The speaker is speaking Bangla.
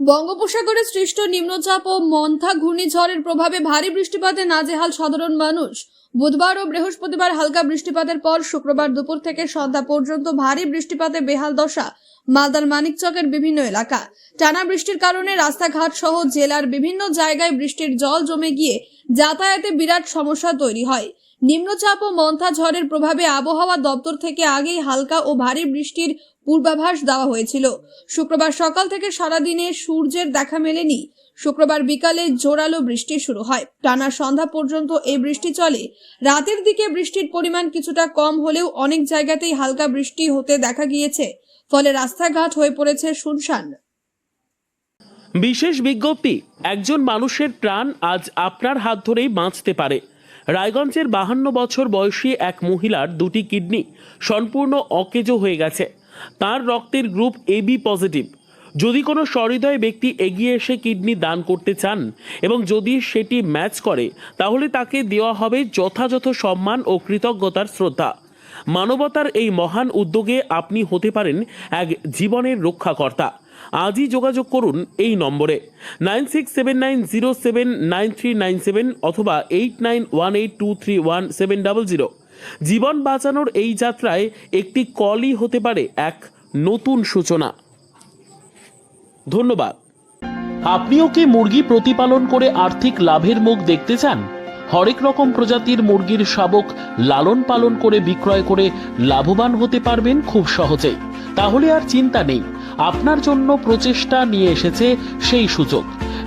বঙ্গোপসাগরে সৃষ্ট নিম্নচাপ ও মন্থা ঘূর্ণিঝড়ের প্রভাবে ভারী বৃষ্টিপাতে নাজেহাল সাধারণ মানুষ। বুধবার ও বৃহস্পতিবার হালকা বৃষ্টিপাতের পর শুক্রবার দুপুর থেকে সন্ধ্যা পর্যন্ত ভারী বৃষ্টিপাতে বেহাল দশা, মালদার মানিকচকের বিভিন্ন এলাকা। টানা বৃষ্টির কারণে রাস্তাঘাট সহ জেলার বিভিন্ন জায়গায় বৃষ্টির জল জমে গিয়ে যাতায়াতে বিরাট সমস্যা তৈরি হয়। নিম্নচাপ ও মন্থা ঝড়ের প্রভাবে আবহাওয়া দপ্তর থেকে আগেই হালকা ও ভারী বৃষ্টির পূর্বাভাস দেওয়া হয়েছিল। শুক্রবার সকাল থেকে সারাদিনে সূর্যের দেখা মেলেনি। শুক্রবার বিকালে জোরালো বৃষ্টি শুরু হয়। টানা সন্ধ্যা পর্যন্ত এই বৃষ্টি চলে। রাতের দিকে বৃষ্টির পরিমাণ কিছুটা কম হলেও অনেক জায়গাতেই হালকা বৃষ্টি হতে দেখা গিয়েছে। ফলে রাস্তাঘাট হয়ে পড়েছে শুনশান। বিশেষ বিজ্ঞপ্তি, একজন মানুষের প্রাণ আজ আপনার হাত ধরেই বাঁচতে পারে। রায়গঞ্জের বাহান্ন বছর বয়সী এক মহিলার দুটি কিডনি সম্পূর্ণ অকেজো হয়ে গেছে। তার রক্তের গ্রুপ এবি পজিটিভ। যদি কোনো সহৃদয় ব্যক্তি এগিয়ে এসে কিডনি দান করতে চান এবং যদি সেটি ম্যাচ করে, তাহলে তাকে দেওয়া হবে যথাযথ সম্মান ও কৃতজ্ঞতার শ্রদ্ধা। মানবতার এই মহান উদ্যোগে আপনি হতে পারেন এক জীবনের রক্ষাকর্তা। আজই যোগাযোগ করুন এই নম্বরে nine six seven nine zero seven nine three nine seven অথবা eight nine one eight two three one seven double zero. জীবন বাঁচানোর এই যাত্রায় একটি কলই হতে পারে এক নতুন সূচনা। ধন্যবাদ। আপনিও কি মুরগি প্রতিপালন করে আর্থিক লাভের মুখ দেখতে চান? হরেক রকম প্রজাতির মুরগির শাবক লালন পালন করে বিক্রয় করে লাভবান হতে পারবেন খুব সহজেই। তাহলে আর চিন্তা নেই, আপনার জন্য প্রচেষ্টা নিয়ে এসেছে সেই সুযোগ।